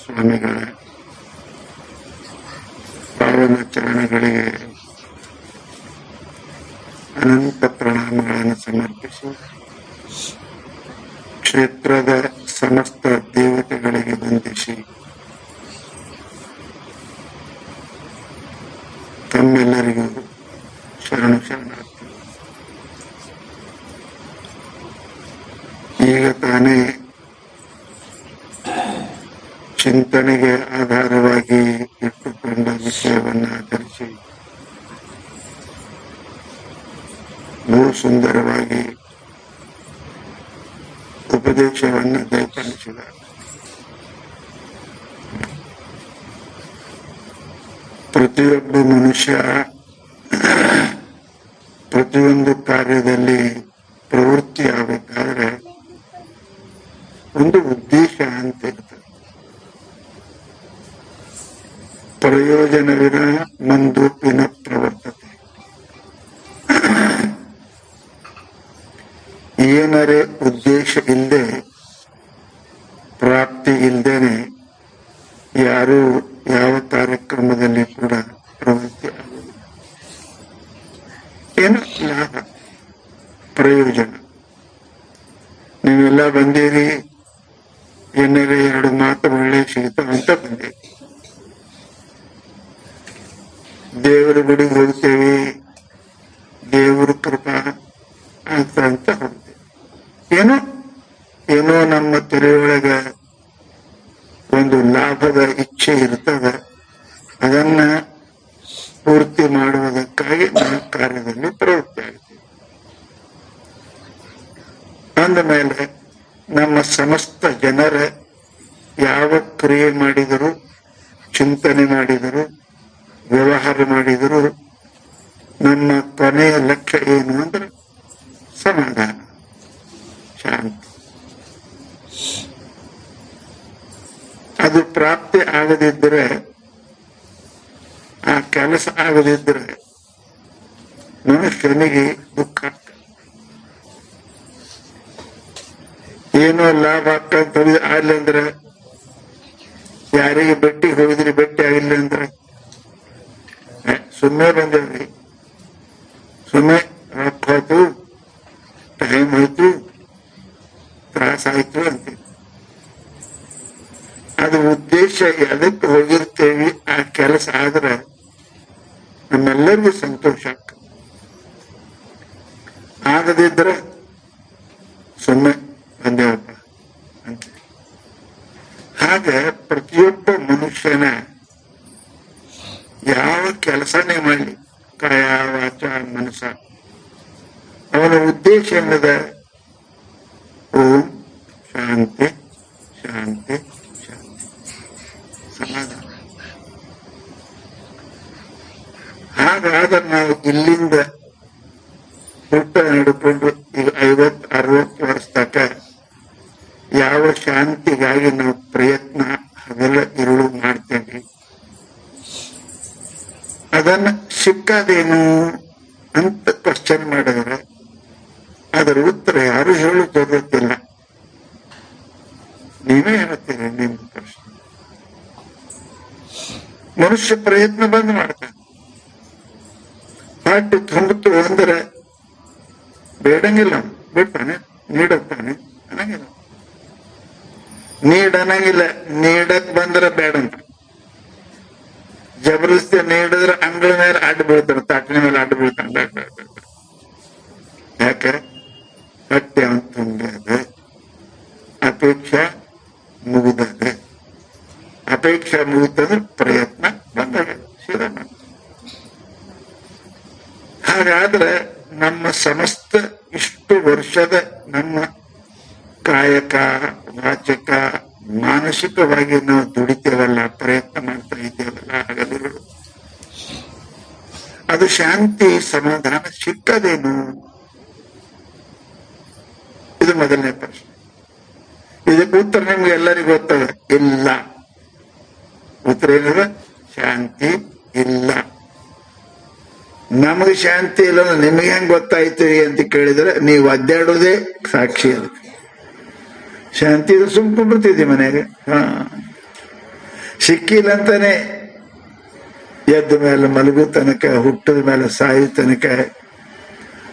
ಸ್ವಾಮಿಗಳ ಚರಣಗಳಿಗೆ ಅನಂತ ಪ್ರಣಾಮಗಳನ್ನು ಸಮರ್ಪಿಸಿ ಕ್ಷೇತ್ರದ ಸಮಸ್ತ ದೇವತೆಗಳಿಗೆ ವಂದಿಸಿ ತಮ್ಮೆಲ್ಲರಿಗೂ ಶರಣು ಶರಣಾರ್ಥಿ ಈಗ ತಾನೇ ಚಿಂತನೆಗೆ ಆಧಾರವಾಗಿ ಇಟ್ಟುಕೊಂಡ ವಿಷಯವನ್ನು ಆಧರಿಸಿ ಬಹು ಸುಂದರವಾಗಿ ಉಪದೇಶವನ್ನು ದಯಪಾಲಿಸಿದ ಪ್ರತಿಯೊಬ್ಬ ಮನುಷ್ಯ ಪ್ರತಿಯೊಂದು ಕಾರ್ಯದಲ್ಲಿ ಪ್ರವೃತ್ತಿ ಆಗಬೇಕಾದ್ರೆ ಒಂದು ಉದ್ದೇಶ ಅಂತ ಇರ್ತದೆ ಪ್ರಯೋಜನವಿನ ಮಂದೂಪಿನ ಪ್ರವರ್ತತೆ ಏನರೆ ಉದ್ದೇಶ ಇಲ್ಲದೆ, ಪ್ರಾಪ್ತಿ ಇಲ್ಲದೇನೆ ಯಾರು ಯಾವ ಕಾರ್ಯಕ್ರಮದಲ್ಲಿ ಕೂಡ ಪ್ರವೃತ್ತಿ ಏನು ಲಾಭ? ಪ್ರಯೋಜನ. ನೀವೆಲ್ಲ ಬಂದೀರಿ ಏನಾರ ಎರಡು ಮಾತು ಒಳ್ಳೆ ಸಿಗ್ತಾವ ಅಂತ ಬಂದೀರಿ. ದೇವರ ಗುಡಿಗೆ ಹೋಗ್ತೇವೆ. ದೇವರ ಕೃಪಾ ಅಂತ ಅಂತ. ಹೋಗ್ತೇವೆ ಏನೋ ಏನೋ ನಮ್ಮ ತೆರೆಯೊಳಗ ಒಂದು ಲಾಭದ ಇಚ್ಛೆ ಇರ್ತದ. ಅದನ್ನ ಪೂರ್ತಿ ಮಾಡುವುದಕ್ಕಾಗಿ ನಮ್ಮ ಕಾರ್ಯದಲ್ಲಿ ಪ್ರವೃತ್ತಿ ಆಗ್ತೇವೆ ಅಂದ ನಮ್ಮ ಸಮಸ್ತ ಜನರ ಯಾವ ಕ್ರಿಯೆ ಮಾಡಿದರು ಚಿಂತನೆ ಮಾಡಿದರು ವ್ಯವಹಾರ ಮಾಡಿದರು ನಮ್ಮ ಕೊನೆಯ ಲಕ್ಷ್ಯ ಏನು ಅಂದ್ರೆ ಸಮಾಧಾನ ಶಾಂತಿ ಅದು ಪ್ರಾಪ್ತಿ ಆಗದಿದ್ದರೆ ಆ ಕೆಲಸ ಆಗದಿದ್ದರೆ ಮನುಷ್ಯನಿಗೆ ದುಃಖ ಆಗ್ತದೆ ಏನೋ ಲಾಭ ಆಗ್ತದೆ ಆಗ್ಲಿ ಅಂದ್ರೆ ಯಾರಿಗೆ ಭೇಟಿ ಹೋಗಿದ್ರಿ ಭೇಟಿ ಆಗಿಲ್ಲ ಅಂದ್ರೆ? ಸುಮ್ಮನೆ ಬಂದೇವ್ರಿ ಸುಮ್ಮನೆ ರೊಕ್ಕ ಹೋಯ್ತು ಟೈಮ್ ಹೋಯ್ತು, ತ್ರಾಸ ಆಯ್ತು ಅಂತ ಅದು ಉದ್ದೇಶ ಎದಕ್ಕೆ ಹೋಗಿರ್ತೇವಿ ಆ ಕೆಲಸ ಆದ್ರೆ ನಮ್ಮೆಲ್ಲರಿಗೂ ಸಂತೋಷ ಆಗ್ತದೆ ಆಗದಿದ್ರೆ ಸುಮ್ಮನೆ ಬಂದೇವಪ್ಪ ಅಂತ ಹಾಗೆ ಪ್ರತಿಯೊಬ್ಬ ಮನುಷ್ಯನ ಯಾವ ಕೆಲಸನೇ ಮಾಡಲಿ ಕಾಯ ವಾಚ ಮನಸ್ಸ ಅವನ ಏನದ ಓಂ ಶಾಂತಿ ಶಾಂತಿ ಶಾಂತಿ. ಸಮಾಧಾನ. ಹಾಗಾದ್ರೆ ನಾವು ಇಲ್ಲಿಂದ ಊಟ ಹಿಡ್ಕೊಂಡು ಈಗ ಐವತ್ ಅರವತ್ತು ವರ್ಷ ತಕ ಯಾವ ಶಾಂತಿಗಾಗಿ ನಾವು ಪ್ರಯತ್ನ ಅದೆಲ್ಲ ಇರುಳು ಮಾಡ್ತೇವೆ. ಅದನ್ನ ಸಿಕ್ಕದೇನು ಅಂತ ಕ್ವಶನ್ ಮಾಡಿದ್ರೆ ಅದರ ಉತ್ತರ ಯಾರು ಹೇಳುತ್ತಿಲ್ಲ ನೀವೇ ಹೇಳ್ತೀರಿ ನಿಮ್ಮ ಪ್ರಶ್ನೆ. ಮನುಷ್ಯ ಪ್ರಯತ್ನ ಬಂದ್ ಮಾಡ್ತಾನೆ. ಪಾಠ ತುಂಬಿತು ಅಂದ್ರೆ ಬೇಡಂಗಿಲ್ಲ. ಬಿಡ್ತಾನೆ ನೀಡುತ್ತಾನೆ ಅನ್ನಂಗಿಲ್ಲ. ನೀಡನಂಗಿಲ್ಲ. ಅಪೇಕ್ಷೆ ಮುಗಿದದೆ. ಅಪೇಕ್ಷೆ ಮುಗಿತಂದ್ರೆ ಪ್ರಯತ್ನ ಬಂದರೆ ಸೀದಾ. ಹಾಗಾದ್ರೆ ನಮ್ಮ ಸಮಸ್ತ ಇಷ್ಟು ವರ್ಷದ ನಮ್ಮ ಕಾಯಕ, ವಾಚಕ, ಮಾನಸಿಕವಾಗಿ ನಾವು ದುಡಿತೇವಲ್ಲ, ಪ್ರಯತ್ನ ಮಾಡ್ತಾ ಇದ್ದೇವಲ್ಲ ಹಗಲುಗಳು ಅದು ಶಾಂತಿ, ಸಮಾಧಾನ ಸಿಕ್ಕದೇನು? ಇದು ಮೊದಲನೇ ಪ್ರಶ್ನೆ ಇದಕ್ಕೆ ಉತ್ತರ ನಿಮ್ಗೆ ಎಲ್ಲರಿಗೂ ಗೊತ್ತದ ಇಲ್ಲ ಉತ್ತರ ಏನಿದೆ ಶಾಂತಿ ಇಲ್ಲ ನಮಗೆ ಶಾಂತಿ ಇಲ್ಲ ನಿಮಗೆ ಹೆಂಗ್ ಗೊತ್ತಾಯ್ತು ಅಂತ ಕೇಳಿದ್ರೆ ನೀವು ಅದ್ದಾಡೋದೇ ಸಾಕ್ಷಿ ಅದಕ್ಕೆ ಶಾಂತಿ ಇದು ಸುಮ್ಕೊಂಡ್ಬಿಡ್ತಿದ್ದಿ ಮನೆಗೆ. ಹಾ. ಸಿಕ್ಕಿಲ್ಲ ಅಂತಾನೆ ಎದ್ದ ಮೇಲೆ ಮಲಗು ತನಕ, ಹುಟ್ಟದ ಮೇಲೆ ಸಾಯೋ ತನಕ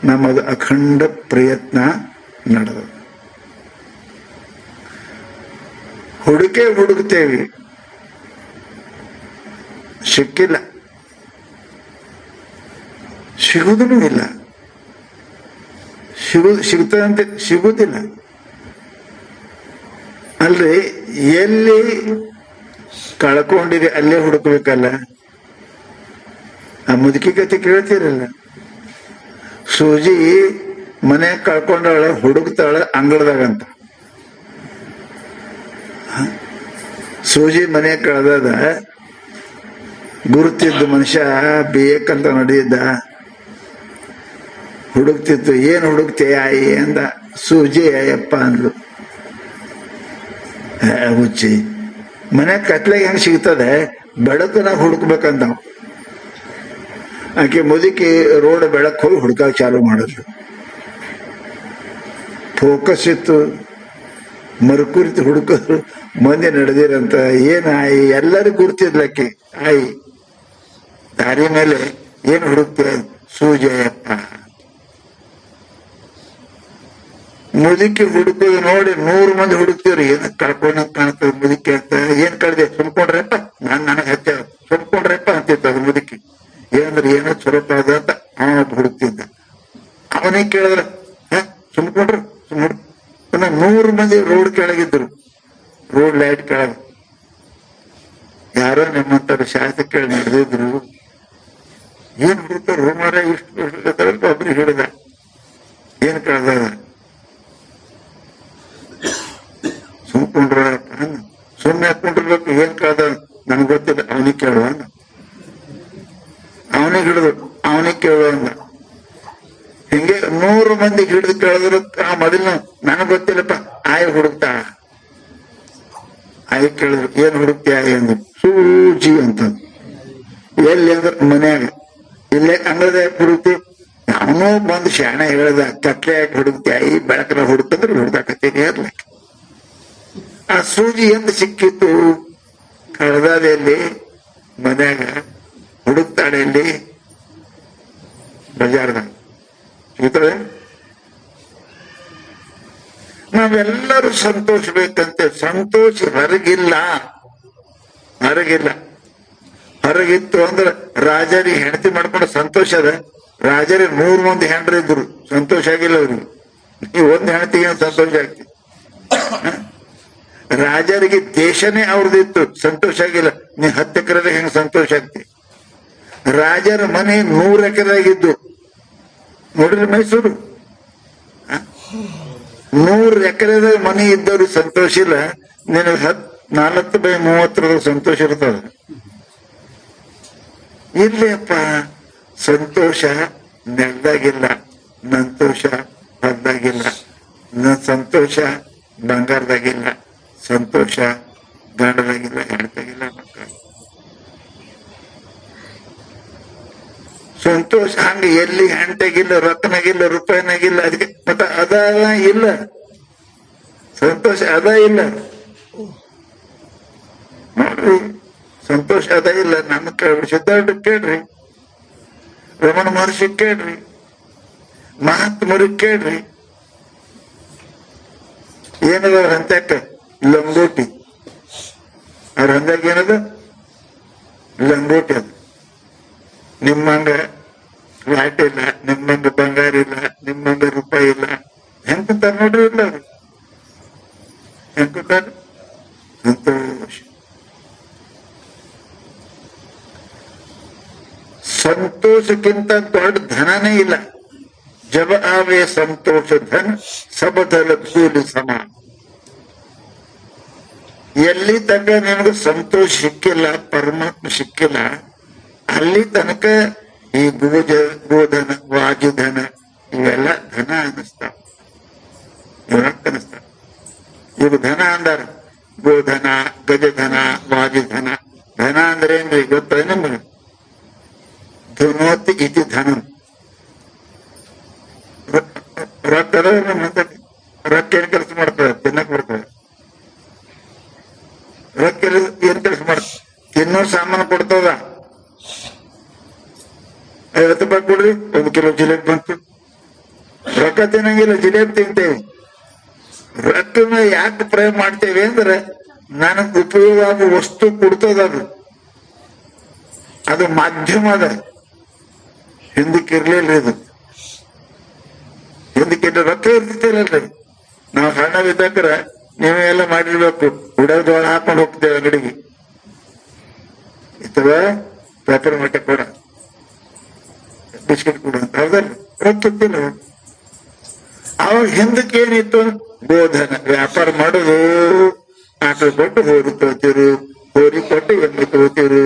ನಮ್ಮದು ಅಖಂಡ ಪ್ರಯತ್ನ ನಡೆದ. ಹುಡುಕೆ ಹುಡುಕ್ತೇವೆ. ಸಿಕ್ಕಿಲ್ಲ. ಸಿಗುವುದೂ ಇಲ್ಲ ಸಿಗು ಸಿಗ್ತದಂತೆ ಸಿಗುವುದಿಲ್ಲ. ಅಲ್ರಿ, ಎಲ್ಲಿ ಕಳ್ಕೊಂಡಿರಿ ಅಲ್ಲೇ ಹುಡುಕ್ಬೇಕಲ್ಲ? ಆ ಮುದುಕಿ ಕತೆ ಕೇಳ್ತಿರಲ್ಲ? ಸೂಜಿ ಮನೆ ಕಳ್ಕೊಂಡಾಳೆ, ಹುಡುಕ್ತಾಳೆ ಅಂಗಳದಾಗಂತ? ಸೂಜಿ ಮನೆ ಕಳ್ದದ, ಗುರುತಿದ್ದ ಮನುಷ್ಯ, ಬೇಕಂತ ನಡೆದಿದ್ದ. ಹುಡುಕ್ತಿತ್ತು, ಏನು ಹುಡುಕ್ತೀಯಾಯಿ ಅಂದ, ಸೂಜಿ ಅಯ್ಯಪ್ಪ ಅಂದ್ಲು. ಹುಚ್ಚಿ, ಮನೆ ಕತ್ಲೆಗೆ ಹೆಂಗೆ ಸಿಗ್ತದೆ? ಬೆಳಕನಾಗ ಹುಡುಕ್ಬೇಕಂತ ಆಕೆ ಮುದುಕಿ ರೋಡ್ ಬೆಳಕು ಹೋಗಿ ಹುಡುಕಕ್ಕೆ ಚಾಲು ಮಾಡಿದ್ಲು. ಫೋಕಸ್ ಇತ್ತು. ಮರುಕುರಿತು ಹುಡುಕಿದ್ರು, ಮಂದಿ ನಡೆದಿರಂತ, ಏನು ಆಯಿ? ಎಲ್ಲರೂ ಗುರ್ತಿದ್ಲಕ್ಕೆ ಆಯಿ, ದಾರಿ ಮೇಲೆ ಏನ್ ಹುಡುಕ್ತೀರ ಸೂಜಯಪ್ಪ ಮುದುಕಿ ಹುಡುಕೋದು ನೋಡಿ ನೂರು ಮಂದಿ ಹುಡುಕ್ತಿವ್ರಿ. ಏನ ಕಳ್ಕೊಂಡ ಕಾಣ್ತದ ಮುದುಕಿ ಅಂತ. ಏನ್ ಕಳ್ದೆ? ಸುಮ್ಕೊಂಡ್ರಪ್ಪ? ನಾನ್ ನನಗ್ ಹಚ್ಚ ಸುಮ್ಕೊಂಡ್ರಪ್ಪ ಅಂತಿದ್ದ ಅದು ಮುದುಕಿ. ಏನಂದ್ರೆ ಏನೋ ಸ್ವರೂಪ ಅದ ಅಂತ ಅವ ಹುಡುಕ್ತಿದ್ದ. ಅವನೇ ಕೇಳಿದ್ರ, ಹ, ಸುಮ್ಕೊಂಡ್ರು? ಸುಮ್ ಪುನಃ ನೂರು ಮಂದಿ ರೋಡ್ ಕೆಳಗಿದ್ರು. ರೋಡ್ ಲೈಟ್ ಕೆಳಗ. ಯಾರೋ ನಮ್ಮಂತ ಶಾಸಕ ನಡೆದಿದ್ರು. ಏನ್ ಹುಡುಕ್ತಾರ? ಮಾರ ಇಷ್ಟು ಒಬ್ರಿಗೆ ಹಿಡಿದ ಏನ್ ಕಳ್ದ ಸುಮ್ಕೊಂಡ್ರ ಸುಮ್ಮನೆ ಹಾಕೊಂಡಿರ್ಬೇಕು ಏನ್ ಕಳ್ದ ನನ್ಗೆ ಗೊತ್ತಿಲ್ಲ ಅವನಿಗೆ ಕೇಳುವ ಅವನಿಗೆ ಹಿಡಿದು ಅವನಿಗೆ ಕೇಳುವ ಅಂದ ಹಿಂಗೆ ನೂರು ಮಂದಿ ಹಿಡಿದು ಕೇಳಿದ್ರು ಆ ಮೊದಲು ನನಗ್ ಗೊತ್ತಿಲ್ಲಪ್ಪ. ಆಯ್ ಹುಡುಕ್ತಾ. ಆಯ್ ಕೇಳಿದ್ರು, ಏನ್ ಹುಡುಕ್ತಿ ಎಂದು ಸೂಜಿ ಅಂತ ಎಲ್ಲಿ ಅಂದ್ರೆ ಮನ್ಯಾಗ. ಇಲ್ಲೇ ಅಂಗದ ಹುಡುಕ್ತಿ. ನಾನು ಬಂದು ಶಾಣ ಹೇಳ್ದ ಕಟ್ಲೆ ಹಾಕಿ ಹುಡುಕ್ತಿ ಆಯಿ ಬೆಳಕನ ಹುಡುಕಂದ್ರೆ ಹುಡುಕಾಕತ್ತೀನಿ ಇರ್ಲಿಕ್ಕೆ ಆ ಸೂಜಿ ಎಂದು ಸಿಕ್ಕಿತ್ತು. ಕಳೆದಲ್ಲಿ ಮನ್ಯಾಗ. ಹುಡುಕ್ತಾಳೆ ಇಲ್ಲಿ ಬಜಾರ್ದಾಗ. ಸಿಗ್ತದೆ? ನಾವೆಲ್ಲರೂ ಸಂತೋಷ ಬೇಕಂತೆ ಸಂತೋಷ ಹೊರಗಿಲ್ಲ ಹೊರಗಿಲ್ಲ ಹೊರಗಿತ್ತು ಅಂದ್ರೆ ರಾಜರಿಗೆ ಹೆಂಡತಿ ಮಾಡ್ಕೊಂಡು ಸಂತೋಷ ಅದ. ರಾಜರಿಗೆ ನೂರು ಮಂದಿ ಹೆಂಡ್ರ ಇದ್ರು. ಸಂತೋಷ ಆಗಿಲ್ಲ ಅವ್ರಿಗೆ. ನೀವು ಒಂದ್ ಏನು ಸಂತೋಷ ಆಗ್ತಿ? ರಾಜರಿಗೆ ದೇಶನೇ ಅವ್ರದಿತ್ತು. ಸಂತೋಷ ಆಗಿಲ್ಲ. ನೀ ಹತ್ತು ಎಕರೆ ಹೆಂಗ್ ಸಂತೋಷ ಆಗ್ತಿ? ರಾಜರ ಮನೆ ನೂರ ಎಕರೆಗಿದ್ದು ನೋಡಿದ್ರೆ ಮೈಸೂರು? ನೂರ್ ಎಕರೆದ ಮನೆ ಇದ್ದವ್ರಿಗೆ ಸಂತೋಷ ಇಲ್ಲ. ನಿನಗೆ ಹತ್ ನಾಲ್ಕು ಬೈ ಮೂವತ್ತರದಾಗ ಸಂತೋಷ ಇರ್ತದ. ಇಲ್ಲಪ್ಪ ಸಂತೋಷ ನೆಡ್ದಾಗಿಲ್ಲ ನಂತೋಷ ಹದ್ದಾಗಿಲ್ಲ ನ- ಸಂತೋಷ ಬಂಗಾರದಾಗಿಲ್ಲ. ಸಂತೋಷ ಗಂಡದಾಗಿಲ್ಲ ಹೆಣ್ತಾಗಿಲ್ಲ ಮಕ್ಕಳ ಸಂತೋಷ. ಹಂಗ ಎಲ್ಲಿ ಹಂಟೆಗಿಲ್ಲ ರತ್ನಗಿಲ್ಲ, ರೂಪಾಯಿನಾಗಿಲ್ಲ ಅದಕ್ಕೆ ಮತ್ತ ಅದ ಇಲ್ಲ. ಸಂತೋಷ ಅದ ಇಲ್ಲ. ನೋಡ್ರಿ, ಸಂತೋಷ ಅದ ಇಲ್ಲ. ನನ್ನ ಕೇಳ್ರಿ, ಸಿದ್ಧಾರ್ಥ ಕೇಳ್ರಿ. ರಮಣ ಮಹರ್ಷಿ ಕೇಳ್ರಿ. ಮಹಾತ್ಮರು ಕೇಳ್ರಿ. ಏನದ ಅವ್ರ ಹಂತಕ್ಕ? ಲಂಗೋಟಿ. ಅವ್ರ ಹಂದಾಗ ಏನದ? ಲಂಗೋಟಿ ಅದು. ನಿಮ್ಮಂಗ ಫ್ಲಾಟ್ ಇಲ್ಲ ನಿಮ್ಮಂಗ ಬಂಗಾರ ಇಲ್ಲ. ನಿಮ್ಮಂಗ ರೂಪಾಯಿ ಇಲ್ಲ ಹೆಂಗ್ ನೋಡ್ರಿ ಇಲ್ಲ ಹೆಂಗ್ ಸಂತೋಷ ಸಂತೋಷಕ್ಕಿಂತ ದೊಡ್ಡ ಧನನೇ ಇಲ್ಲ. ಜಬ ಆವೆ ಸಂತೋಷ ಧನ ಸಬದಲ ಕೂಲಿ ಸಮ. ಎಲ್ಲಿ ತನಕ ನಿನಗೆ ಸಂತೋಷ ಸಿಕ್ಕಿಲ್ಲ, ಪರಮಾತ್ಮ ಸಿಕ್ಕಿಲ್ಲ, ಅಲ್ಲಿ ತನಕ ಈ ಭೂಜ ಗೋಧನ ವಾಜುಧನ ಇವೆಲ್ಲ ಧನ ಅನ್ನಿಸ್ತಾವ ಇವು ಧನ ಅಂದಾರ. ಗೋಧನ ಗಜಧನ ವಾಜುಧನ ಧನ ಅಂದ್ರೆ ಏನ್ರಿ? ಗೊತ್ತ ನಿಮ್ಗೆ? ಧನೋತ್ ಇತಿ ಧನ. ರೊಕ್ಕ ಅದ ರೊಕ್ಕ ಏನ್ ಕೆಲಸ ಮಾಡ್ತದೆ? ತಿನ್ನಕ್ ಬರ್ತದೆ. ರೊಕ್ಕ ಏನ್ ಕೆಲಸ ಮಾಡ್ತ ತಿನ್ನೋ ಸಾಮಾನು ಕೊಡ್ತದ. ಕೊಡ್ರಿ, ಒಂದು ಕಿಲೋ ಜಿಲೇಬಿ ಬಂತು ರೊಕ್ಕ ತಿನ್ನಂಗಿಲ್ಲ, ಜಿಲೇಬಿ ತಿಂತೇವೆ ರೊಕ್ಕನ ಯಾಕೆ ಪ್ರಯೋಗ ಮಾಡ್ತೇವೆ ಅಂದ್ರೆ ನನಗೆ ಉಪಯೋಗ ಆಗೋ ವಸ್ತು ಕೊಡ್ತದ ಅದು. ಅದು ಮಾಧ್ಯಮ ಅದ. ಹಿಂದಕ್ಕೆ ಇದು. ಹಿಂದಕ್ಕೆ ಇನ್ನು ರೊಕ್ಕ ಇರ್ತಿತ್ತಿಲ್ಲಲ್ರಿ ನಾವು ಸಣ್ಣವಿದ್ದಕ್ರ ನೀವೆಲ್ಲ ಮಾಡಿರ್ಬೇಕು. ಉಡೋದೊಳ ಹಾಕೊಂಡು ಹೋಗ್ತೇವೆ ಅಂಗಡಿಗೆ. ಇತರ ಪೇಪರ್ ಮಟ್ಟ ಕೊಡ ಬಿಸ್ಕೆಟ್ ಕೊಡು ಅಂತ ಹೌದಲ್ಲ ಅವಾಗ ಹಿಂದಕ್ಕೆ ಏನಿತ್ತು? ಬೋಧನ. ವ್ಯಾಪಾರ ಮಾಡುದು. ಆಟೋ ಕೊಟ್ಟು ಹೋರಿ ತೋತಿರು. ಹೋರಿ ಕೊಟ್ಟು ಎಮ್ಮೆ ತೋತಿರು.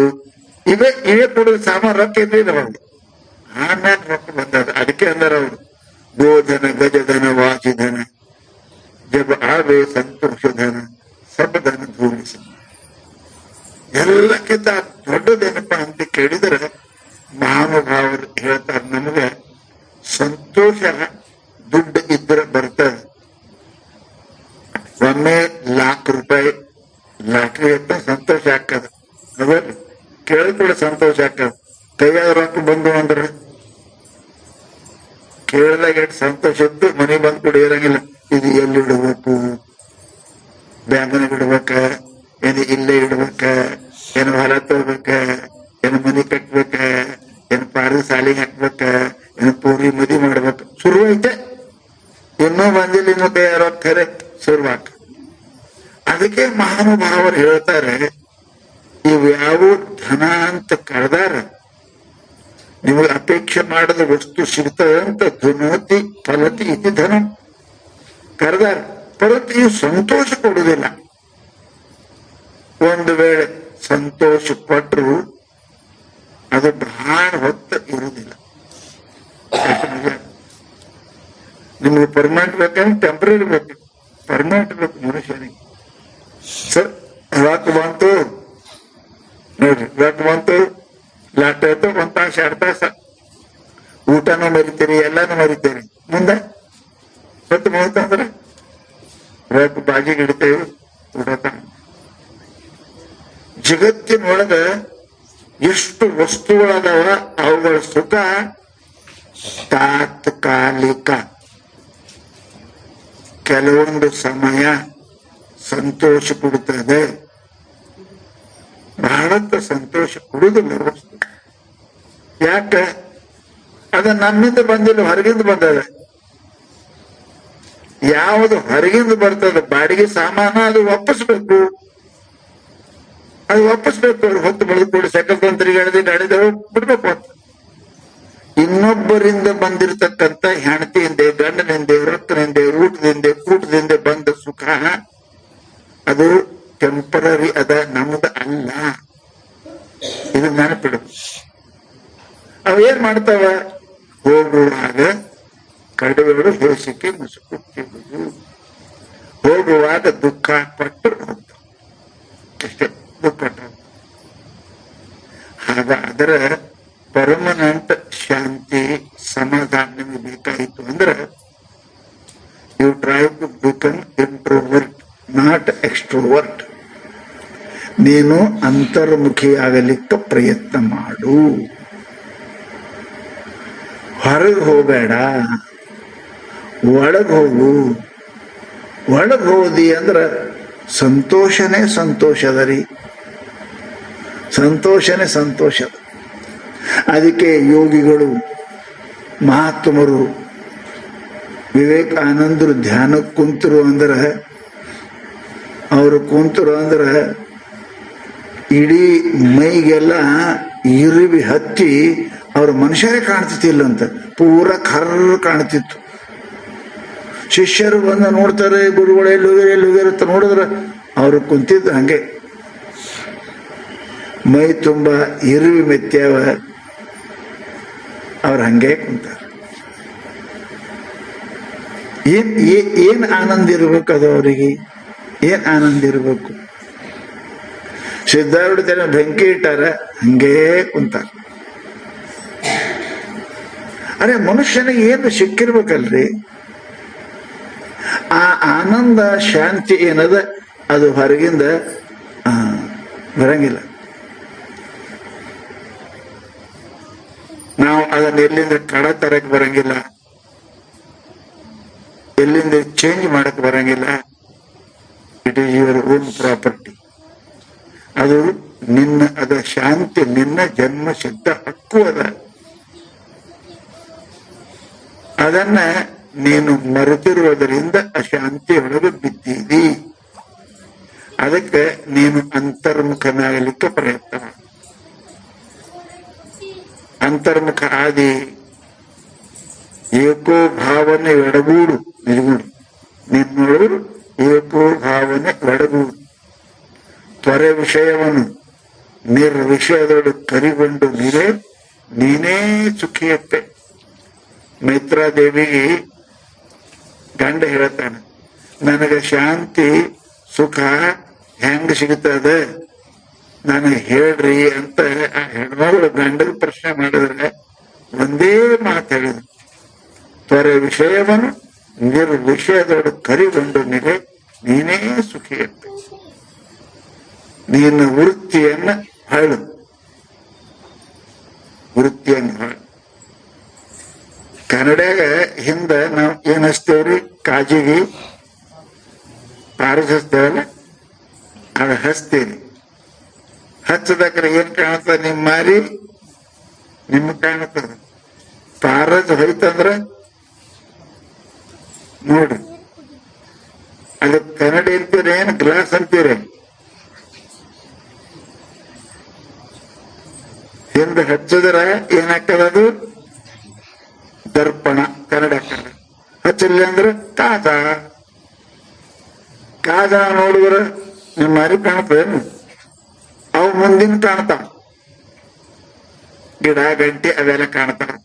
ಇವೇ ಇವೇ ಕೊಡುವ ಸಾಮಾನು ರೊಕ್ಕ ಇರ್ಲಿಲ್ಲ ಅವಾಗ ಆಮ್ಯಾಗ ರೊಕ್ಕ ಬಂದದ. ಅದಕ್ಕೆ ಅಂದಾರ ಅವ್ರು. ಬೋಧನ, ಗಜಧನ, ವಾಚಿಧನ ಜಬ ಆವೆ ಸಂತೋಷಧನ ಸಬಧನ ಧೂಮಿಸ ಎಲ್ಲಕ್ಕಿಂತ ದೊಡ್ಡದೇನಪ್ಪ ಅಂತ ಕೇಳಿದ್ರೆ ಮಹಾನುಭಾವರು ಹೇಳ್ತಾರೆ ನಮಗೆ ಸಂತೋಷ ದುಡ್ಡು ಇದ್ರೆ ಬರ್ತದೆ ಒಮ್ಮೆ ಲಾಕ್ ರೂಪಾಯಿ ಲಾಟ್ರಿ ಅಂತ ಸಂತೋಷ ಆಗ್ತದ. ಅದ ಕೇಳಿ ಸಂತೋಷ ಆಗ್ತದ. ಕೈಯಾಗ ರೊಕ್ಕ ಬಂದು ಅಂದ್ರೆ ಕೇಳಿದಾಗ ಎಷ್ಟು ಸಂತೋಷ ಇತ್ತು ಮನೆ ಬಂದ್ ಕೂಡ ಇರಂಗಿಲ್ಲ. ಇದು ಎಲ್ಲಿ ಇಡಬೇಕು? ಬ್ಯಾಂಕ್ನಾಗ ಇಡ್ಬೇಕ? ಏನು ಇಲ್ಲೇ ಇಡ್ಬೇಕ? ಏನು ಹೊಲ ತಗೋಬೇಕ ಏನು ಮನೆ ಕಟ್ಬೇಕ? ಏನು ಪಾರ್ದ ಸಾಲಿಗೆ ಹಾಕ್ಬೇಕ? ಏನು ಪೂರಿ ಮದಿ ಮಾಡ್ಬೇಕ? ಶುರು ಐತೆ ಇನ್ನೂ ಬಂದಿಲ್ಲ ಇನ್ನು ಕೈಯಾರ ಖರೆ ಶುರುವಾಕ. ಅದಕ್ಕೆ ಮಹಾನುಭಾವರು ಹೇಳ್ತಾರೆ ಇವ್ಯಾವು ಧನ ಅಂತ ಕರೆದಾರ? ನಿಮಗೆ ಅಪೇಕ್ಷೆ ಮಾಡದ ವಸ್ತು ಸಿಗ್ತದೆ ಅಂತ ಧುನೋತಿ ಫಲತಿ ಇತಿ ಧನ. ಕರೆದಾರ ಫಲತಿ ಇವು ಸಂತೋಷ ಕೊಡುವುದಿಲ್ಲ. ಒಂದು ವೇಳೆ ಸಂತೋಷ ಪಟ್ಟರು ಅದು ಬಹಳ ಹೊತ್ತು ಇರುವುದಿಲ್ಲ ನಿಮಗೆ ಪರ್ಮನೆಂಟ್ ಬೇಕಂದ್ರೆ ಟೆಂಪ್ರರಿ ಬೇಕು. ಪರ್ಮನೆಂಟ್ ಬೇಕು ಮನುಷ್ಯನಿಗೆ. ಸರ್ ರೊಕ್ಕ ಬಂತು? ನೋಡ್ರಿ ರೊಕ್ಕ ಬಂತು? ಲಾಟ್ ಆಯ್ತು, ಒಂದ್ ತಾಸ, ಎರಡ್ ತಾಸ. ಊಟನೂ ಮರಿತೀರಿ, ಎಲ್ಲಾನು ಮರಿತೀರಿ. ಮುಂದೆ? ಹೊತ್ತು ಮುಗಿತಂದ್ರೆ ರೊಕ್ಕ ಬಾಜಿಗೆ ಇಡ್ತೇವೆ. ಜಗತ್ತಿನೊಳಗ ಎಷ್ಟು ವಸ್ತುಗಳದಾವ ಅವುಗಳ ಸುಖ ತಾತ್ಕಾಲಿಕ. ಕೆಲವೊಂದು ಸಮಯ ಸಂತೋಷ ಕೊಡುತ್ತದೆ. ಬಹಳಂತ ಸಂತೋಷ ಕೊಡುವುದಿಲ್ಲ ವಸ್ತು. ಯಾಕೆ? ಅದು ನಮ್ಮಿಂದ ಬಂದಿಲ್ಲ, ಹೊರಗಿಂದ ಬಂದದ ಯಾವುದು ಹೊರಗಿಂದ ಬರ್ತದೆ, ಬಾಡಿಗೆ ಸಾಮಾನ ಅದು ವಾಪಸ್ಬೇಕು ಅದು ವಾಪಸ್ಬೇಕು ಅವ್ರು ಹೊತ್ತು ಬೆಳೆದು ಕೂಡಿ ಸೈಕಲ್ ತಂದು ತಿರುಗಾಡಿದ ಗಾಡಿದ ಬಿಡ್ಬೇಕು ಅಂತ ಇನ್ನೊಬ್ಬರಿಂದ ಬಂದಿರತಕ್ಕಂತ ಹೆಂಡತಿಯಿಂದ, ಗಂಡನಿಂದ ರಕ್ತನಿಂದೆ ಊಟದಿಂದ ಕೂಟದಿಂದ ಬಂದ ಸುಖ ಅದು ಟೆಂಪರರಿ ಅದ, ನಮ್ದು ಅಲ್ಲ. ಇದು ನೆನಪಿಡು. ಅವ ಏನ್ ಮಾಡ್ತಾವ? ಹೋಗುವಾಗ ಕಡುವೆಗಳು ದೇಶಕ್ಕೆ ಮುಸುಕುತ್ತಿರುವುದು. ಹೋಗುವಾಗ ದುಃಖ ಪಟ್ಟು ಹೋಗ್ತಾವ. ಹಾಗಾದ್ರೆ ಪರ್ಮನೆಂಟ್ ಶಾಂತಿ ಸಮಾಧಾನ ನಿಮಗೆ ಬೇಕಾಯಿತು ಅಂದ್ರೆ you try to become introvert not extrovert ನೀನು ಅಂತರ್ಮುಖಿಯಾಗಲಿಕ್ಕೆ ಪ್ರಯತ್ನ ಮಾಡು. ಹೊರಗೆ ಹೋಗಬೇಡ. ಒಳಗೆ ಹೋಗು. ಒಳಗೆ ಹೋದಿ ಅಂದ್ರೆ ಸಂತೋಷನೇ ಸಂತೋಷದ ರೀ. ಸಂತೋಷನೇ ಸಂತೋಷ. ಅದಕ್ಕೆ ಯೋಗಿಗಳು, ಮಹಾತ್ಮರು, ವಿವೇಕಾನಂದರು ಧ್ಯಾನ ಕುಂತರು ಅಂದ್ರೆ, ಅವರು ಕುಂತರು ಅಂದ್ರೆ, ಇಡೀ ಮೈಗೆಲ್ಲ ಇರುವಿ ಹತ್ತಿ ಅವ್ರ ಮನುಷ್ಯರೇ ಕಾಣ್ತಿತ್ತಿಲ್ಲ ಅಂತ. ಪೂರ ಕರ್ರ ಕಾಣ್ತಿತ್ತು. ಶಿಷ್ಯರು ಬಂದು ನೋಡ್ತಾರೆ, ಗುರುಗಳು ಎಲ್ಲಿ ನೋಡಿದ್ರ ಅವ್ರು ಕುಂತಿದ್ದು ಹಂಗೆ. ಮೈ ತುಂಬ ಇರುವಿ ಮೆತ್ಯಾವ ಅವ್ರು ಹಂಗೆ ಕುಂತಾರ. ಏನ್ ಏನ್ ಆನಂದ ಇರ್ಬೇಕು ಅದು ಅವರಿಗೆ? ಏನ್ ಆನಂದ ಇರ್ಬೇಕು? ಸಿದ್ಧಾರೂಢ ಬೆಂಕಿ ಇಟ್ಟಾರ, ಹಂಗೇ ಕುಂತಾರ. ಅರೆ, ಮನುಷ್ಯನಿಗೆ ಏನು ಸಿಕ್ಕಿರ್ಬೇಕಲ್ರಿ? ಆ ಆನಂದ, ಶಾಂತಿ ಏನದ, ಅದು ಹೊರಗಿಂದ ಬರಂಗಿಲ್ಲ. ನಾವು ಅದನ್ನ ಎಲ್ಲಿಂದ ಕಡ ತರಕ್ ಬರಂಗಿಲ್ಲ, ಎಲ್ಲಿಂದ ಚೇಂಜ್ ಮಾಡಕ್ ಬರಂಗಿಲ್ಲ. It is your own property ಅದು ನಿನ್ನ, ಅದ ಶಾಂತಿ, ನಿನ್ನ ಜನ್ಮ ಸಿದ್ಧ ಹಕ್ಕು ಅದ. ಅದನ್ನ ನೀನು ಮರೆತಿರುವುದರಿಂದ ಅಶಾಂತಿ ಒಳಗೆ ಬಿದ್ದೀರಿ. ಅದಕ್ಕೆ ನೀನು ಅಂತರ್ಮುಖನಾಗಲಿಕ್ಕೆ ಪ್ರಯತ್ನ ಅಂತರ್ಮುಖ ಆದಿ ಏಕೋ ಭಾವನೆ ಎಡಗೂಡು ನಿಜಗೂಡು ನಿನ್ನೊಳು ಏಕೋ ಭಾವನೆ ಎಡಗೂಡು. ತ್ವರೆ ವಿಷಯವನ್ನು ನಿರ್ವಿಷಯದೊಳು ಕರಿಗೊಂಡು ನೀರೇ ನೀನೇ ಸುಖಿಯತ್ತೆ. ಮೈತ್ರಾದೇವಿ ಗಂಡ ಹೇಳ್ತಾನೆ, ನನಗೆ ಶಾಂತಿ, ಸುಖ ಹೆಂಗ್ ಸಿಗುತ್ತದೆ ನನಗೆ ಹೇಳ್ರಿ ಅಂತ ಆ ಹೆಣ್ಮಗಳು ಗಂಡನ ಪ್ರಶ್ನೆ ಮಾಡಿದ್ರೆ ಒಂದೇ ಮಾತು ಹೇಳಿದ ತೊರೆ ವಿಷಯವನ್ನು ನಿರ್ವಿಷಯದೊಳು ಕರಿಗೊಂಡು ನಿಲೆ ನೀನೇ ಸುಖಿ ಅಂತ. ನಿನ್ನ ವೃತ್ತಿಯನ್ನ ಹಾಳು. ವೃತ್ತಿಯನ್ನು ಹಾಳು. ಕನ್ನಡಾಗ ಹಿಂದ ನಾವು ಏನ್ ಹಚ್ತೇವ್ರಿ ಕಾಜಿಗೆ ಹಚ್ತೇವಲ್ಲ ಅದ ಹಚ್ತೀರಿ ಹಚ್ಚದಕ್ರೆ ಏನ್ ಕಾಣತ್ತ ನಿಮ್ ಮಾರಿ ನಿಮ್ ಕಾಣತ್ತದ ತಾರಜ್ ಹೋಯ್ತಂದ್ರ ನೋಡ್ರಿ. ಅದು ಕನ್ನಡ ಅಂತೀರಿ, ಏನ್ ಗ್ಲಾಸ್ ಅಂತೀರಿ? ಹಿಂದ ಹಚ್ಚದ್ರ ಏನಾಗ್ತದ ಅದು? ದರ್ಪಣ, ಕನ್ನಡ ಕನ್ನಡ ಹಚ್ಚಲಿಲ್ಲ ಅಂದ್ರ ಕಾಜ. ಕಾಜ ನೋಡಿದ್ರ ನಿಮ್ಮ ಮಾರಿ ಕಾಣ್ತದೇನು? ಮುಂದಿನ ಕಾಣ್ತಾವ. ಗಿಡ, ಗಂಟೆ ಅವೆಲ್ಲ ಕಾಣ್ತಾವ.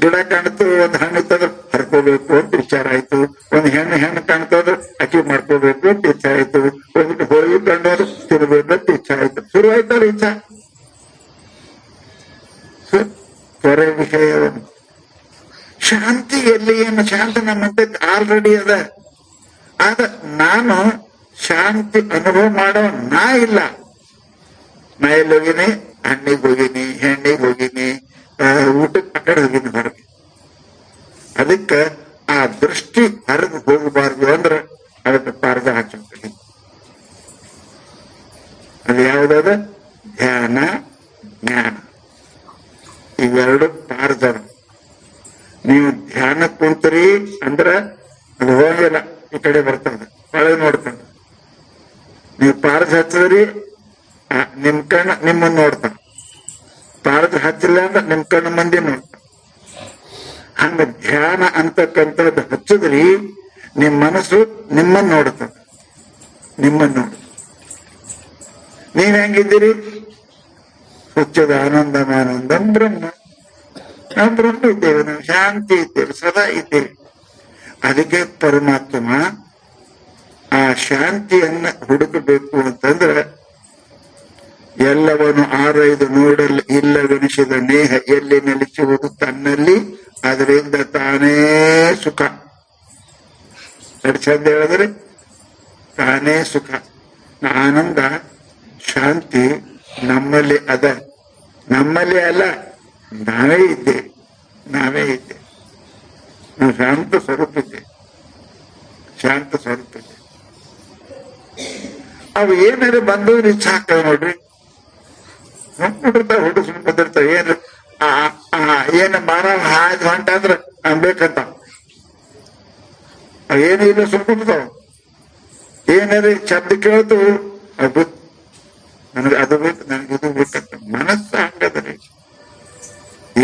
ಗಿಡ ಕಾಣ್ತು, ಒಂದ್ ಹಣ್ಣು ತಂದ್ರೆ ಹರ್ಕೋಬೇಕು ಅಂತ ವಿಚಾರ ಆಯ್ತು. ಒಂದ್ ಹೆಣ್ಣು ಹೆಣ್ಣು ಕಾಣ್ತಂದ್ರೆ ಅಕ್ಕಿ ಮಾಡ್ಕೋಬೇಕು ಅಂತ ಇಚ್ಛೆ ಆಯ್ತು. ಒಂದ್ ಹೋಳಿಗೆ ಕಂಡು ತಿನ್ಬೇಕು ಅಂತ ಇಚ್ಛೆ ಆಯ್ತು. ಶುರು ಆಯ್ತಾರ ಇಚ್ಛಾ ತ್ವರೆ ವಿಷಯ ಶಾಂತಿ ಎಲ್ಲಿ ಏನು ಶಾಂತಿ ನಮ್ಮಂತೆ ಆಲ್ರೆಡಿ ಅದ. ಆದ ನಾನು ಶಾಂತಿ ಅನುಭವ ಮಾಡೋ ನಾ ಇಲ್ಲ. ನಾ ಎಲ್ಲಿ ಹೋಗಿನಿ, ಹಣ್ಣಿಗೆ ಹೋಗಿನಿ, ಹೆಣ್ಣಿಗೆ ಹೋಗಿನಿ ಊಟಕ್ಕೆ ಆ ಹೋಗಿನಿ ಹೊರಗೆ. ಅದಕ್ಕೆ ಆ ದೃಷ್ಟಿ ಹರಿದು ಹೋಗಬಾರ್ದು ಅಂದ್ರೆ ಅದಕ್ಕೆ ಪಾರ್ದ ಹಚ್ಚಬೇಕು ಅದು ಯಾವ್ದದ ಧ್ಯಾನ ಜ್ಞಾನ ಇವೆರಡು ಪಾರ್ದರ ನೀವು ಧ್ಯಾನ ಕುಂತ್ರಿ ಅಂದ್ರ ಅದು ಹೋಗಿಲ್ಲ ಈ ಕಡೆ ಬರ್ತದ ಒಳಗೆ ನೋಡ್ತಾನೆ ನೀವು ಪಾರ್ದ ಹಚ್ಚಿದ್ರಿ ಆ, ನಿಮ್ ಕಣ್ಣ ನಿಮ್ಮನ್ನ ನೋಡ್ತಾನ ಪಾರ್ದ ಹಚ್ಚಿಲ್ಲ ಅಂದ್ರೆ ನಿಮ್ ಕಣ್ಣು ಮಂದಿ ನೋಡ್ತಾನ ಹಂಗ ಧ್ಯಾನ ಅಂತಕ್ಕಂಥದ್ದು ಹಚ್ಚಿದ್ರಿ ನಿಮ್ ಮನಸ್ಸು ನಿಮ್ಮನ್ನ ನೋಡ್ತದ ನಿಮ್ಮನ್ನ ನೋಡ ನೀವ್ ಸತ್ಯದ ಬ್ರಹ್ಮ ನಾವು ಬ್ರಹ್ಮ ಇದ್ದೇವೆ, ನಾವು ಶಾಂತಿ ಇದ್ದೇವೆ, ಸದಾ ಇದ್ದೇವೆ. ಅದಕ್ಕೆ ಪರಮಾತ್ಮ ಆ ಶಾಂತಿಯನ್ನ ಹುಡುಕಬೇಕು ಅಂತಂದ್ರೆ, ಎಲ್ಲವನ್ನು ಆರೈದು ನೋಡಲು ಇಲ್ಲವೆನಿಸಿದ ನೇಹ ಎಲ್ಲಿ ನೆಲೆಸುವುದು ತನ್ನಲ್ಲಿ, ಅದರಿಂದ ತಾನೇ ಸುಖ. ಚಂದ ಹೇಳಿದ್ರೆ ತಾನೇ ಸುಖ. ಆನಂದ ಶಾಂತಿ ನಮ್ಮಲ್ಲಿ ಅದ. ನಮ್ಮಲ್ಲಿ ಅಲ್ಲ ನಾವೇ ಇದ್ದೆ ನಾವೇ ಇದ್ದೆ. ನಾವು ಶಾಂತ ಸ್ವರೂಪ ಇದ್ದೆ ಶಾಂತ ಸ್ವರೂಪ ಇದೆ ಅವು ಏನಾರು ಬಂದು ನಿಚ್ಚ ಆಗ್ತವೆ ನೋಡ್ರಿ. ನೋಡ್ಬಿಟ್ಟಿರ್ತಾವ ಹುಡುಗ ಸುಮ್ಮನೆ ಬಂದಿರ್ತಾವ ಏನ್ ಆ ಆ, ಏನ್ ಮಾರ ಹೊಂಟ ಅಂದ್ರ ಅನ್ಬೇಕಂತ ಅವ್ ಏನು ಇಲ್ಲ ಸುಮ್ಕೊಂಡ್ಬಿಡ್ತಾವ ಏನಾರ ಶಬ್ದ ಕೇಳ್ತು ಅದು ನನಗೆ ಅದು ಬೇಕು ನನಗೆ ಇದು ಬೇಕಂತ ಮನಸ್ಸು ಹಂಗದ್ರಿ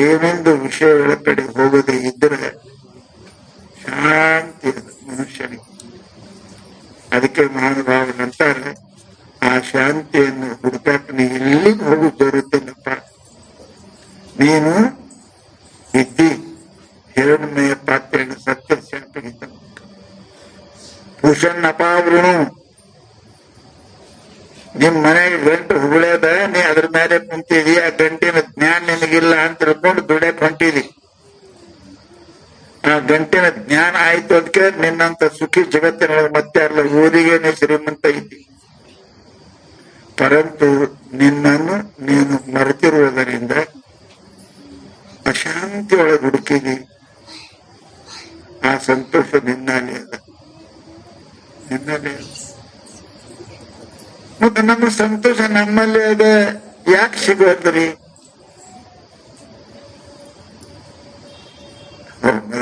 ಏನೊಂದು ವಿಷಯಗಳ ಕಡೆ ಹೋಗದೆ ಇದ್ರೆ ಶಾಂತಿ ಮನುಷ್ಯನಿಗೆ. ಅದಕ್ಕೆ ಮಹಾನುಭಾವನಂತಾರೆ ಆ ಶಾಂತಿಯನ್ನು ಹುಡುಕಾಕ ನೀ ಎಲ್ಲಿಗೆ ಹೋಗಿ ಬರುತ್ತಿಲ್ಲಪ್ಪ ನೀನು ಇದ್ದಿ ಹಿರಣ್ಮಯ ಪಾತ್ರೆಯನ್ನು ಸತ್ಯ ಶಾಂತಿಗಿದ್ದ ಭೂಷಣ್ ಅಪಾವೃಣು ನಿಮ್ ಮನೆಗೆ ಗಂಟು ಹುಗುಳ್ಯದ ನೀ ಅದ್ರ ಮೇಲೆ ಕುಂತಿದಿ ಆ ಗಂಟಿನ ಜ್ಞಾನ ನಿನಗಿಲ್ಲ ಅಂತ ತಿಳ್ಕೊಂಡು ದುಡ್ಯಕ್ ಹೊಂಟಿದಿ ಆ ಗಂಟಿನ ಜ್ಞಾನ ಆಯ್ತು ಅದಕ್ಕೆ ನಿನ್ನಂತ ಸುಖಿ ಜಗತ್ತಿನ ಮತ್ತೆ ಅಲ್ಲ ಊರಿಗೇನೆ ಶ್ರೀಮಂತ ಇದ್ದಿ. ಪರಂತು ನಿನ್ನನ್ನು ನೀನು ಮರೆತಿರುವುದರಿಂದ ಅಶಾಂತಿ ಒಳಗೆ ಹುಡುಕಿದಿ ಆ ಸಂತೋಷ ನಿನ್ನಲ್ಲಿ ಅದ. ನಿನ್ನಲ್ಲಿ ಮತ್ತೆ ನಮ್ಮ ಸಂತೋಷ ನಮ್ಮಲ್ಲಿ ಅದ. ಯಾಕೆ ಸಿಗೋದ್ರಿ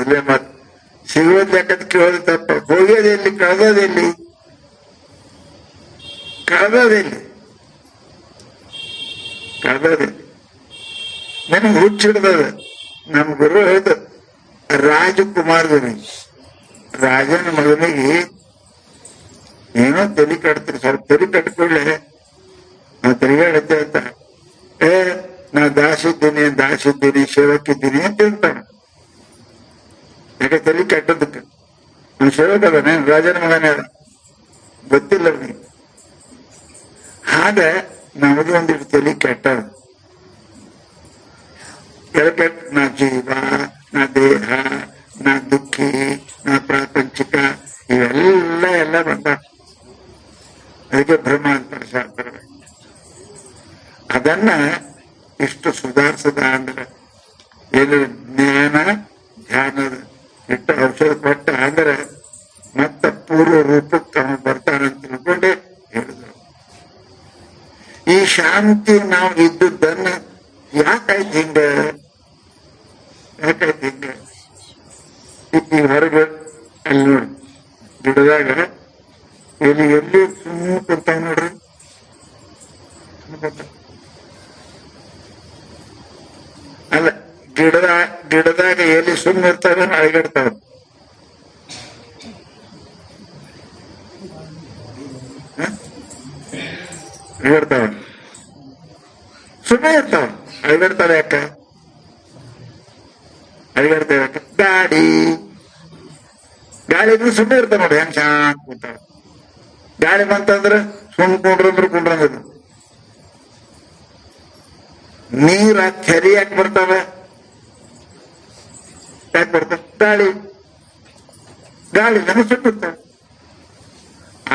ಹ್ಮ್, ಮಾತು ಸಿಗೋದ್ ಯಾಕಂತ ಕೇಳೋದು ತಪ್ಪ. ಹೋಗೋದೆಲ್ಲಿ ಕಳೆದೋದೆಲ್ಲಿ ಕಳೆದೋದೆಲ್ಲಿ ಕಳೆದೋದೆಲ್ಲಿ ನನಗೆ ಹುಚ್ಚಿಡ್ದದ ನಮ್ ಗುರು ಹೇಳ್ದ ರಾಜಕುಮಾರದನಿ ರಾಜನ ಮಗನಿಗೆ ಏನೋ ತಲೆ ಕಟ್ತೀರಿ. ಸ್ವಲ್ಪ ತಲೆ ಕಟ್ಕೊಳ್ಳೆ. ನಾ ತಿರುಗಾಡತ್ತೆ ಅಂತ. ಏ ನಾ ದಾಸಿದ್ದೀನಿ ದಾಸಿದ್ದೀನಿ ಸೇವಕ್ಕಿದ್ದೀನಿ ಅಂತ ಹೇಳ್ತಾನ. ಯಾಕೆ ತಲೆ ಕೆಟ್ಟದಕ್ಕೆ ನಾನು ಸೇವಕ ಅದಾನೆ ರಾಜನ ಮಗನೇ ಅದ ಗೊತ್ತಿಲ್ಲ ಅವನಿಗೆ. ಹಾಗೆ ನಮಗೆ ಒಂದಿಷ್ಟು ತಲೆ ಕೆಟ್ಟ ಕೆಟ್ಟ ನಾ ಜೀವ, ನಾ ದೇಹ, ನಾ ದುಃಖಿ, ನಾ ಪ್ರಾಪಂಚಿಕ, ಇವೆಲ್ಲ, ಎಲ್ಲ ಬಂದ. ಅದಕ್ಕೆ ಭ್ರಮ ಅಂತಾರೆ ಶಾಸ್ತ್ರ ಅದನ್ನ ಇಷ್ಟು ಸುಧಾರಿಸದ ಅಂದ್ರೆ ಏನು ಜ್ಞಾನ, ಧ್ಯಾನದ ಇಟ್ಟು ಔಷಧ ಕೊಟ್ಟ ಆದರೆ ಮತ್ತ ಪೂರ್ವ ರೂಪಕ್ಕೆ ಅವನು ಅಂತ ತಿಳ್ಕೊಂಡೆ, ಹೇಳಿದ್ರು. ಈ ಶಾಂತಿ ನಾವು ಇದ್ದುದನ್ನ ಯಾಕಾಯ್ತು ಹಿಂಗ? ಯಾಕಾಯ್ತು ಹಿಂಗ? ಈ- ಹೊರಗ, ಅಲ್ಲಿ ನೋಡಿ, ಗಿಡದಾಗ ಇಲ್ಲಿ ಎಲ್ಲಿ ಸುಮ್ಮನೆ ಕೊಡ್ತಾವ ನೋಡ್ರಿ. ಅಲ್ಲ, ಗಿಡದ ಗಿಡದಾಗ ಎಲ್ಲಿ ಸುಮ್ಮನೆ ಇರ್ತಾವ ಅಳಗಿಡ್ತಾವೆ ಯಾಕ ಅಳಗಿಡ್ತಾವೆ ಯಾಕ ಗಾಡಿ ಗಾಳಿ ಇದ್ರೆ ಸುಮ್ಮನೆ ಇರ್ತಾವ ನೋಡಿ ಹೆಂಗ್ ಶಾಂತ ಕೂತಾವ ಗಾಳಿ ಬಂತಂದ್ರ ಸುಮ್ ಕುಂಡ್ರಂದ್ರ ಕುಂಡ್ರಂಗದು. ನೀರ ಕೆರಿ ಯಾಕೆ ಬರ್ತಾವ? ಯಾಕೆ ಬರ್ತಾವ? ಗಾಳಿ. ಗಾಳಿ ನನಗೆ ಸುಟ್ಟ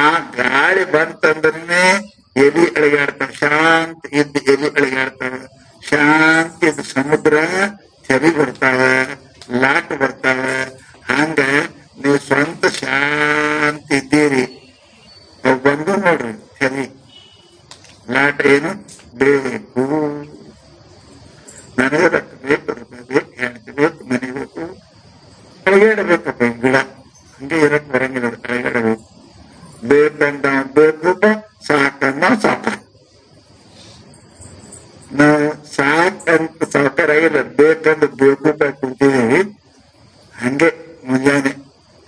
ಆ ಗಾಳಿ ಬಂತಂದ್ರೆ ಎಲಿ ಅಳಿಗಾಡ್ತಾವ. ಶಾಂತ ಇದ್ದ ಎಲಿ ಅಳಿಗಾಡ್ತಾವ. ಶಾಂತ ಇದ್ದ ಸಮುದ್ರ ಚರಿ ಬರ್ತಾವ ಲಾಟ್ ಬರ್ತಾವ ಹಂಗ ನೀವು ಸ್ವಂತ ಶಾಂತಿ ಇದ್ದೀರಿ ಅವ್ ಬಂದು ನೋಡ್ರಿ ಚರಿ ಲಾಟ್ ಏನು ಬೇಕು ನನಗೆ ರೊಕ್ಕ ಬೇಕು ರೂಪಾಯಿ ಬೇಕು ಹೆಂಡತಿ ಬೇಕು ಮನೆ ಬೇಕು ಕೆಳಗೇಡಬೇಕಪ್ಪ ಈ ಗಿಡ ಹಂಗೆ ಇರಕ್ ಬರಂಗಿಲ್ಲ ಅದು ಕೆಳಗೇಡಬೇಕು ಬೇಕಂದ ಬೇಕು ಸಾಕಂದ ಸಾಕ ನಾವು ಸಾಕಂತ ಸಾಕಾರ ಆಗಿಲ್ಲ ಬೇಕಂದ ಬೇಕು ಕುಂತಿದ್ದೀವಿ ಹಂಗೆ ಮುಂಜಾನೆ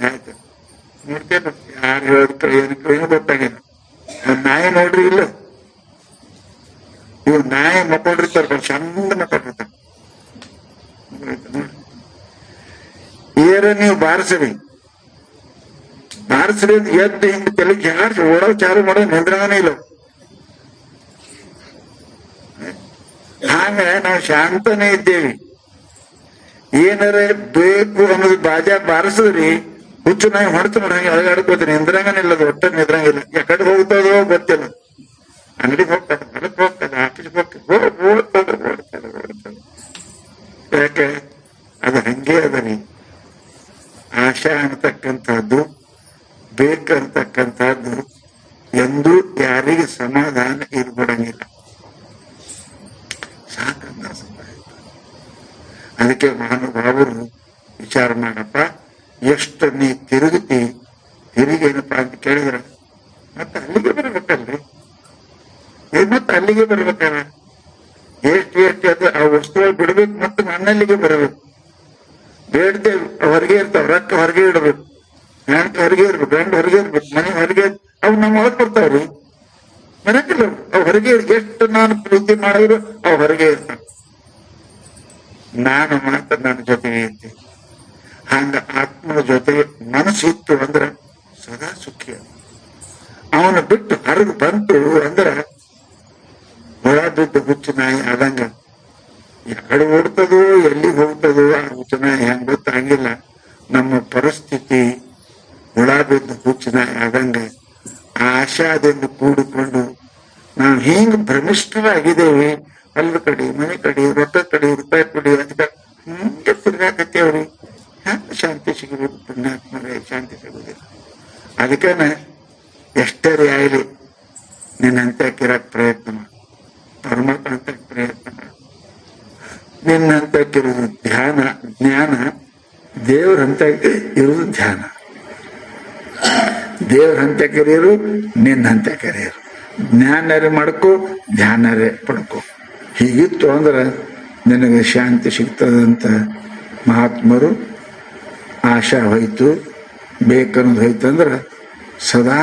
ಆಯ್ತು ನೋಡ್ತೇನೆ ಯಾರು ಹೇಳಿದ್ರು ಏನಕ್ಕೆ ಏನು ಗೊತ್ತಾಗಿಲ್ಲ ಒಂದ್ ನಾಯಿ ನೋಡ್ರಿ ಇಲ್ಲ ಇವ್ ನಾಯಿ ಚಂದನ ಚಂದ ಮಕ್ಕೊಂಡಿರ್ತಾರ ಏರ ನೀವು ಬಾರಿಸ್ರಿ ಬಾರಿಸ್ರಿ ಎದ್ದು ಹಿಂಗ್ ತಲೆ ಯಾರು ಓಡೋ ಚಾರು ಮಾಡೋ ನಿಂದ್ರಾನೇ ಇಲ್ಲ ಹಾಗೆ ನಾವು ಶಾಂತನೇ ಇದ್ದೇವೆ ಏನಾರ ಬೇಕು ಅನ್ನೋದು ಬಾಜ ಬಾರಿಸಿದ್ರಿ ಹುಚ್ಚು ನಾಯಿ ಹೊಡ್ತು ನೋಡಿ ಹಂಗೆ ಅಳಗಾಡ್ಕೋತೀನಿ ನಿಂದ್ರಂಗನಿಲ್ಲ ಅದು ಒಟ್ಟ ನಿಂದ್ರಂಗಿಲ್ಲ ಯಾಕಡೆ ಹೋಗ್ತದೋ ಗೊತ್ತಿಲ್ಲ ಅಂಗಡಿಗೆ ಹೋಗ್ತಾನೆ ಹೊಲಕ್ಕೆ ಹೋಗ್ತಾನೆ ಆಫೀಸ್ಗೆ ಹೋಗ್ತದೆ ಓಡ್ತದೆ ಓಡ್ತದೆ ಓಡ್ತದೆ ಯಾಕೆ ಅದು ಹಂಗೆ ಅದ ರೀ ಆಶಾ ಅನ್ನತಕ್ಕಂಥದ್ದು ಬೇಕಂತಕ್ಕಂಥದ್ದು ಎಂದೂ ಯಾರಿಗೆ ಸಮಾಧಾನ ಇರ್ಬಿಡಂಗಿಲ್ಲ. ಸಾಕಂತ ಅದಕ್ಕೆ ಮಹಾನುಭಾವರು ವಿಚಾರ ಮಾಡಪ್ಪ ಎಷ್ಟು ನೀ ತಿರುಗುತ್ತಿ, ತಿರುಗೇನಪ್ಪ ಅಂತ ಕೇಳಿದ್ರ, ಮತ್ತೆ ಅಲ್ಲಿಗೆ ಬರ್ಬೇಕಲ್ರಿ ತಲ್ಲಿಗೆ ಅಲ್ಲಿಗೆ ಬರ್ಬೇಕಲ್ಲ ಎಷ್ಟು ಎಷ್ಟು ಅದು ಆ ವಸ್ತುಗಳು ಬಿಡ್ಬೇಕು ಮತ್ತೆ ನನ್ನಲ್ಲಿಗೆ ಬರಬೇಕು. ಬೇಡದೆ ಹೊರಗೆ ಇರ್ತಾವ, ರೊಕ್ಕ ಹೊರಗೆ ಇಡ್ಬೇಕು ಹೆಂಡತಿ ಹೊರಗೆ ಇರ್ಬೇಕು, ಗಂಡ ಹೊರಗೆ ಇರ್ಬೇಕು, ಮನೆ ಹೊರಗೆ ಅವ್ ನಮ್ಮ ಹೊರಗೆ ಬರ್ತಾವ್ರಿ ಮನೆಗಿಲ್ಲ ಅವು. ಹೊರಗೆ ಎಷ್ಟು ನಾನು ಪ್ರೀತಿ ಮಾಡಿದ್ರು ಅವ್ ಹೊರಗೆ ಇರ್ತಾವ. ನಾನು ಮಾತ್ರ ನನ್ನ ಜೊತೆಗೆ ಇದ್ದೆ. ಹಂಗ ಆತ್ಮನ ಜೊತೆಗೆ ಮನಸ್ಸಿತ್ತು ಅಂದ್ರ ಸದಾ ಸುಖಿ. ಅವನ ಬಿಟ್ಟು ಹರಿದು ಬಂತು ಅಂದ್ರ ಬಿದ್ದು ಹುಚ್ಚು ನಾಯಿ ಆದಂಗ. ಯಾರು ಓಡ್ತದೋ, ಎಲ್ಲಿಗೆ ಹೋಗ್ತದೋ ಆ ಹುಚ್ಚು ನಾಯಿ ಹೆಂಗ್ ಗೊತ್ತಾಗಿಲ್ಲ. ನಮ್ಮ ಪರಿಸ್ಥಿತಿ ಹುಳ ಬಿದ್ದು ನಾಯಿ ಆದಂಗ. ಆ ಆಶಾದಿಂದ ಕೂಡಿಕೊಂಡು ನಾವು ಹಿಂಗ್ ಭ್ರಮಿಷ್ಠರಾಗಿದ್ದೇವೆ. ಅಲ್ದ ಕಡೆ, ಮನೆ ಕಡೆ ರೊಕ್ಕ ಕಡೆ, ರೂಪಾಯಿ ಕಡೆ ಅಂತ ಹಿಂಗೆ ತಿರ್ಗಾಕತ್ತೇವ್ರಿ ಹ್ಯಾಂಗ ಶಾಂತಿ ಸಿಗಬೇಕು ಪುಣ್ಯಾತ್ಮರೇ ಶಾಂತಿ ಸಿಗುದಿಲ್ಲ ಅದಕ್ಕೇನ ಎಷ್ಟೇ ಆಗಲಿ ನಿನ್ನಂತ ಕಿರಕ್ ಪ್ರಯತ್ನ ಮಾಡು. ಪರಮಾತ್ಮ ಪ್ರಯತ್ನ ಕಿರುದು ಧ್ಯಾನ ಜ್ಞಾನ ದೇವರಂತ ಇರೋದು ಧ್ಯಾನ ದೇವರಂತ ಕರೆಯರು ನಿನ್ನಂತ ಕರೆಯರು ಜ್ಞಾನರೇ ಮಾಡ್ಕೋ ಧ್ಯಾನರೇ ಪಡ್ಕೋ ಹೀಗಿತ್ತು ಅಂದ್ರೆ ನಿನಗೆ ಶಾಂತಿ ಸಿಗ್ತದಂತ ಮಹಾತ್ಮರು ಆಶಾ ಹೋಯ್ತು ಬೇಕನ್ನೋದು ಹೋಯ್ತು ಅಂದ್ರೆ ಸದಾ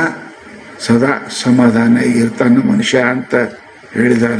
ಸದಾ ಸಮಾಧಾನ ಇರ್ತಾನೆ ಮನುಷ್ಯ ಅಂತ ಹೇಳಿದ್ದಾರೆ